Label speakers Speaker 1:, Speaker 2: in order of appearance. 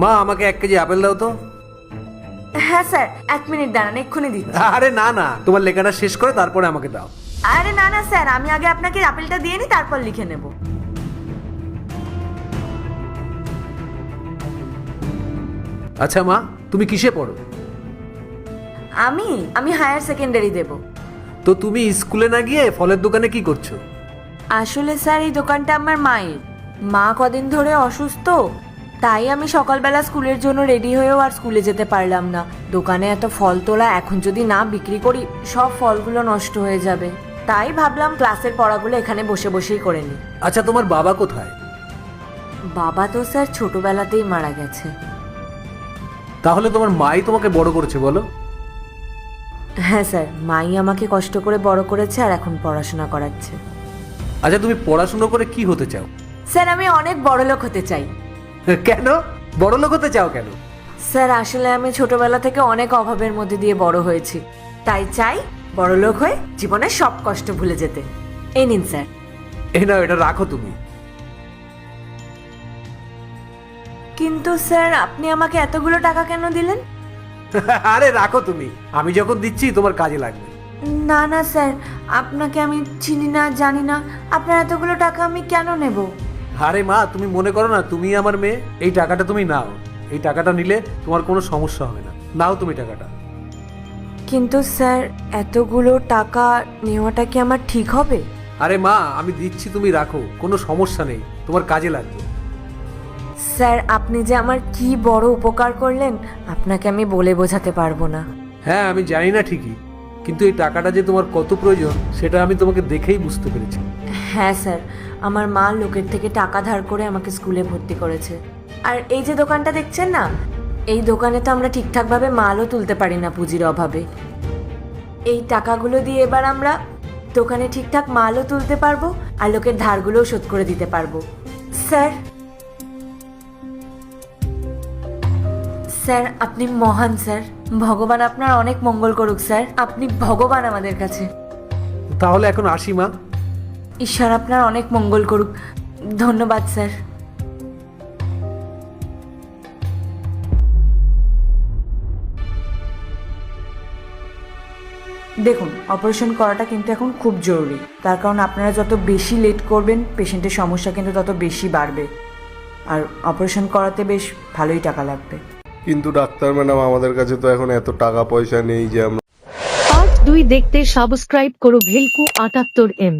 Speaker 1: মা আমাকে এক কেজি আপেল দাও তো।
Speaker 2: হ্যাঁ স্যার এক মিনিট দাঁড়ান এক্ষুনি দিচ্ছি।
Speaker 1: আরে না না তোমার লেখাটা শেষ করে তারপরে আমাকে দাও।
Speaker 2: আরে না না স্যার আমি আগে আপনাকে আপেলটা দিয়ে নিই তারপর লিখে নেব।
Speaker 1: আচ্ছা মা তুমি কিসে পড়ো?
Speaker 2: আমি আমি হায়ার সেকেন্ডারি দেব।
Speaker 1: তো তুমি স্কুলে না গিয়ে ফলের দোকানে কি করছ?
Speaker 2: আসলে স্যার এই দোকানটা আমার মায়ের। মা কদিন ধরে অসুস্থ? তাই আমি সকালবেলা স্কুলের জন্য রেডি হয়েও আর স্কুলে যেতে পারলাম না। দোকানে এত ফল তোলা এখন যদি না বিক্রি করি সব ফলগুলো নষ্ট হয়ে যাবে। তাই ভাবলাম ক্লাসের পড়াগুলো এখানে বসে বসেই করে নিই।
Speaker 1: আচ্ছা তোমার বাবা কোথায়?
Speaker 2: বাবা তো স্যার ছোটবেলাতেই মারা গেছে।
Speaker 1: তাহলে তোমার মাই তোমাকে বড় করেছে বলো।
Speaker 2: হ্যাঁ স্যার মাই আমাকে কষ্ট করে বড় করেছে আর এখন পড়াশোনা করাচ্ছে।
Speaker 1: আচ্ছা তুমি পড়াশুনো করে কি হতে চাও?
Speaker 2: স্যার আমি অনেক বড় লোক হতে চাই।
Speaker 1: কেন? বড় লোক হতে চাও কেন?
Speaker 2: স্যার আসলে আমি ছোটবেলা থেকে অনেক অভাবের মধ্যে দিয়ে বড় হয়েছি। তাই চাই বড় লোক হয়ে জীবনের সব কষ্ট ভুলে যেতে। এই নিন স্যার।
Speaker 1: এই নাও এটা রাখো তুমি।
Speaker 2: কিন্তু স্যার আপনি আমাকে এতগুলো টাকা কেন দিলেন?
Speaker 1: আরে রাখো তুমি। আমি যখন দিচ্ছি তোমার কাজে লাগবে।
Speaker 2: না না স্যার। আপনাকে আমি চিনি না জানি না। আপনার এতগুলো টাকা আমি কেন নেব?
Speaker 1: আরে মা তুমি মনে করো না তুমি আমার মেয়ে এই টাকাটা তুমি নাও। এই টাকাটা নিলে তোমার কোনো সমস্যা হবে না। নাও তুমি টাকাটা।
Speaker 2: কিন্তু স্যার এতগুলো টাকা নেওয়াটা কি আমার ঠিক হবে?
Speaker 1: আরে মা আমি দিচ্ছি তুমি রাখো কোনো সমস্যা নেই তোমার কাজে লাগবে।
Speaker 2: স্যার আপনি যে আমার কি বড় উপকার করলেন আপনাকে আমি বলে বোঝাতে পারব না।
Speaker 1: হ্যাঁ আমি জানি না ঠিকই কিন্তু এই টাকাটা যে তোমার কত প্রয়োজন সেটা আমি তোমাকে দেখেই বুঝতে পেরেছি।
Speaker 2: হ্যাঁ স্যার। আমার মা লোকের থেকে টাকা ধার করে আমাকে স্কুলে ভর্তি করেছে। আর এই যে দোকানটা দেখছেন না, এই দোকানে তো আমরা ঠিকঠাকভাবে মালও তুলতে পারি না পুঁজির অভাবে। এই টাকাগুলো দিয়ে এবার আমরা দোকানে ঠিকঠাক মালও তুলতে পারব আর লোকের ধারগুলোও শোধ করে দিতে পারব। স্যার স্যার, আপনি মহান, স্যার। ভগবান আপনার অনেক মঙ্গল করুক, স্যার। আপনি ভগবান আমাদের কাছে।
Speaker 1: তাহলে এখন আসি, মা।
Speaker 2: ঈশ্বর আপনার অনেক মঙ্গল করুক। ধন্যবাদ স্যার। দেখুন অপারেশন করাটা কিন্তু এখন খুব জরুরি। তার কারণ আপনারা যত বেশি লেট করবেন পেশেন্টের সমস্যা কিন্তু তত বেশি বাড়বে। আর অপারেশন করাতে বেশ ভালোই টাকা লাগবে।
Speaker 3: কিন্তু ডাক্তার ম্যাডাম আমাদের কাছে তো এখন এত টাকা পয়সা নেই যে আমরা
Speaker 4: পার্ট দুই দেখতে সাবস্ক্রাইব করো ভেলকু আটাত্তর এম।